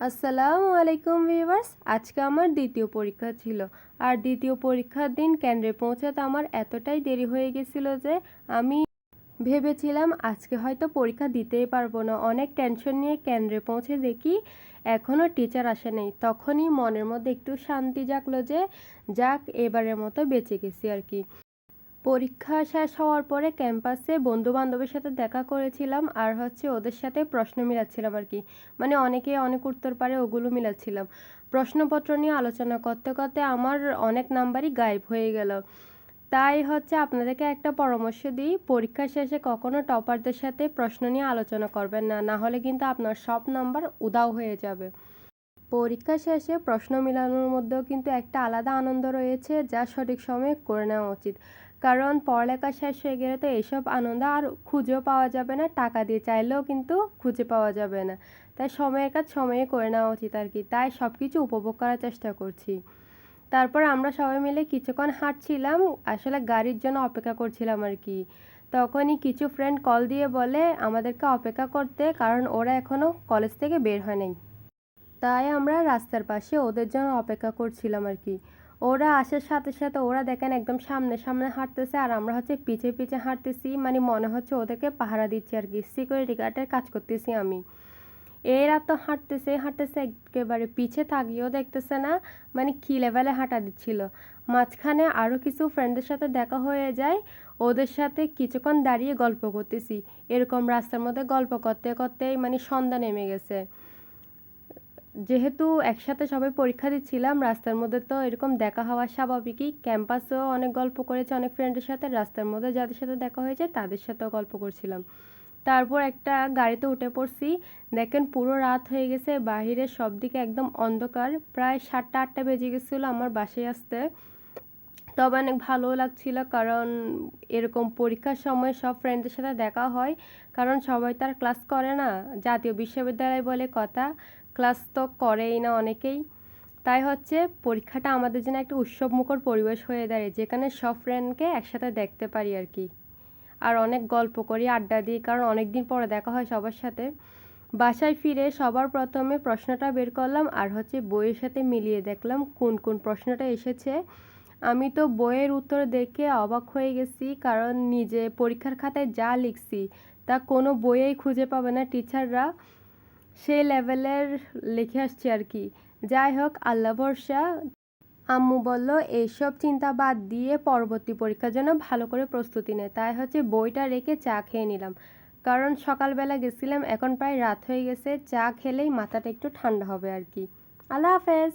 আসসালামু আলাইকুম ভিউয়ার্স। আজকে আমার দ্বিতীয় পরীক্ষা ছিল। আর দ্বিতীয় পরীক্ষার দিন কেন্দ্রে পৌঁছাতে আমার এতটাই দেরি হয়ে গেছিল যে আমি ভেবেছিলাম আজকে হয়তো পরীক্ষা দিতেই পারব না। অনেক টেনশন নিয়ে কেন্দ্রে পৌঁছে দেখি এখনও টিচার আসে নাই। তখনই মনের মধ্যে একটু শান্তি জাগলো যে, যাক, এবারের মতো বেঁচে গেছি আর কি। পরীক্ষা শেষ হওয়ার পরে ক্যাম্পাসে বন্ধু বান্ধবের সাথে দেখা করেছিলাম আর হচ্ছে ওদের সাথে প্রশ্ন মিলাচ্ছিলাম আর কি। মানে অনেকে অনেক উত্তর পারে, ওগুলো মিলাচ্ছিলাম। প্রশ্নপত্র নিয়ে আলোচনা করতে করতে আমার অনেক নাম্বারই গায়েব হয়ে গেল। তাই হচ্ছে আপনাদেরকে একটা পরামর্শ দিই, পরীক্ষা শেষে কখনো টপারদের সাথে প্রশ্ন নিয়ে আলোচনা করবেন না না হলে কিন্তু আপনার সব নাম্বার উদাও হয়ে যাবে। পরীক্ষা শেষে প্রশ্ন মিলানোর মধ্যেও কিন্তু একটা আলাদা আনন্দ রয়েছে যা সঠিক সময়ে করে নেওয়া উচিত। কারণ পড়ালেখা শেষ হয়ে গেলে তো এসব আনন্দ আর খুঁজেও পাওয়া যাবে না, টাকা দিয়ে চাইলেও কিন্তু খুঁজে পাওয়া যাবে না। তাই সময়ের কাজ সময়ে করে নেওয়া উচিত আর কি, তাই সব কিছু উপভোগ করার চেষ্টা করছি। তারপর আমরা সবাই মিলে কিছুক্ষণ হাঁটছিলাম, আসলে গাড়ির জন্য অপেক্ষা করছিলাম আর কি। তখনই কিছু ফ্রেন্ড কল দিয়ে বলে, আমাদেরকে অপেক্ষা করতে, কারণ ওরা এখনও কলেজ থেকে বের হয় নাই। তাই আমরা রাস্তার পাশে ওদের জন্য অপেক্ষা করছিলাম আর কি। ওরা আসার সাথে সাথে ওরা দেখেন একদম সামনে সামনে হাঁটতেছে আর আমরা হচ্ছে পিছে পিছে হাঁটতেছি মানে মনে হচ্ছে ওদেরকে পাহারা দিচ্ছি আর কি। সিকিউরিটি গার্ডের কাজ করতেছি আমি। এরা তো হাঁটতেছে হাঁটতেছে একেবারে পিছে থাকিও দেখতেছে না মানে কী লেভেলে হাঁটা দিচ্ছিল। মাঝখানে আরও কিছু ফ্রেন্ডদের সাথে দেখা হয়ে যায়, ওদের সাথে কিছুক্ষণ দাঁড়িয়ে গল্প করতেছি। এরকম রাস্তার মধ্যে গল্প করতে করতেই মানে সন্ধ্যা নেমে গেছে। যেহেতু একসাথে সবাই পরীক্ষা দিচ্ছিলাম, রাস্তার মধ্যে তো এরকম দেখা হওয়া স্বাভাবিকই। ক্যাম্পাসেও অনেক গল্প করেছে অনেক ফ্রেন্ডের সাথে, রাস্তার মধ্যে যাদের সাথে দেখা হয়েছে তাদের সাথেও গল্প করছিলাম। তারপর একটা গাড়িতে উঠে পড়ছি, দেখেন পুরো রাত হয়ে গেছে বাহিরে সব দিকে একদম অন্ধকার, প্রায় সাতটা, আটটা বেজে গেছিল আমার বাসায় আসতে। তবে অনেক ভালো লাগছিল কারণ এরকম পরীক্ষার সময় সব ফ্রেন্ডদের সাথে দেখা হয়, কারণ সবাই তার ক্লাস করে না। জাতীয় বিশ্ববিদ্যালয় বলে কথা ক্লাস তো করেই না অনেকেই। তাই হচ্ছে পরীক্ষাটা আমাদের জন্য একটা উৎসবমুখর পরিবেশ হয়ে দাঁড়িয়ে, যেখানে সব ফ্রেন্ডকে একসাথে দেখতে পারি আর কি। আর অনেক গল্প করি, আড্ডা দিই, কারণ অনেক দিন পরে দেখা হয় সবার সাথে। বাসায় ফিরে সবার প্রথমে প্রশ্নটা বের করলাম আর হচ্ছে বইয়ের সাথে মিলিয়ে দেখলাম কোন কোন প্রশ্নটা এসেছে। আমি তো বইয়ের উত্তর দেখে অবাক হয়ে গেছি, কারণ নিজে পরীক্ষার খাতায় যা লিখছি, তা কোনো বইয়েই খুঁজে পাবে না টিচাররা সেই লেভেলের লিখে আসছি আর কি। যাই হোক, আল্লাহ ভরসা। আম্মু বলল, এইসব চিন্তা বাদ দিয়ে পরবর্তী পরীক্ষার জন্য ভালো করে প্রস্তুতি নেয় তাই হচ্ছে বইটা রেখে চা খেয়ে নিলাম। কারণ সকালবেলা গেছিলাম, এখন প্রায় রাত হয়ে গেছে। চা খেলেই মাথাটা একটু ঠান্ডা হবে আর কি। আল্লাহ হাফেজ।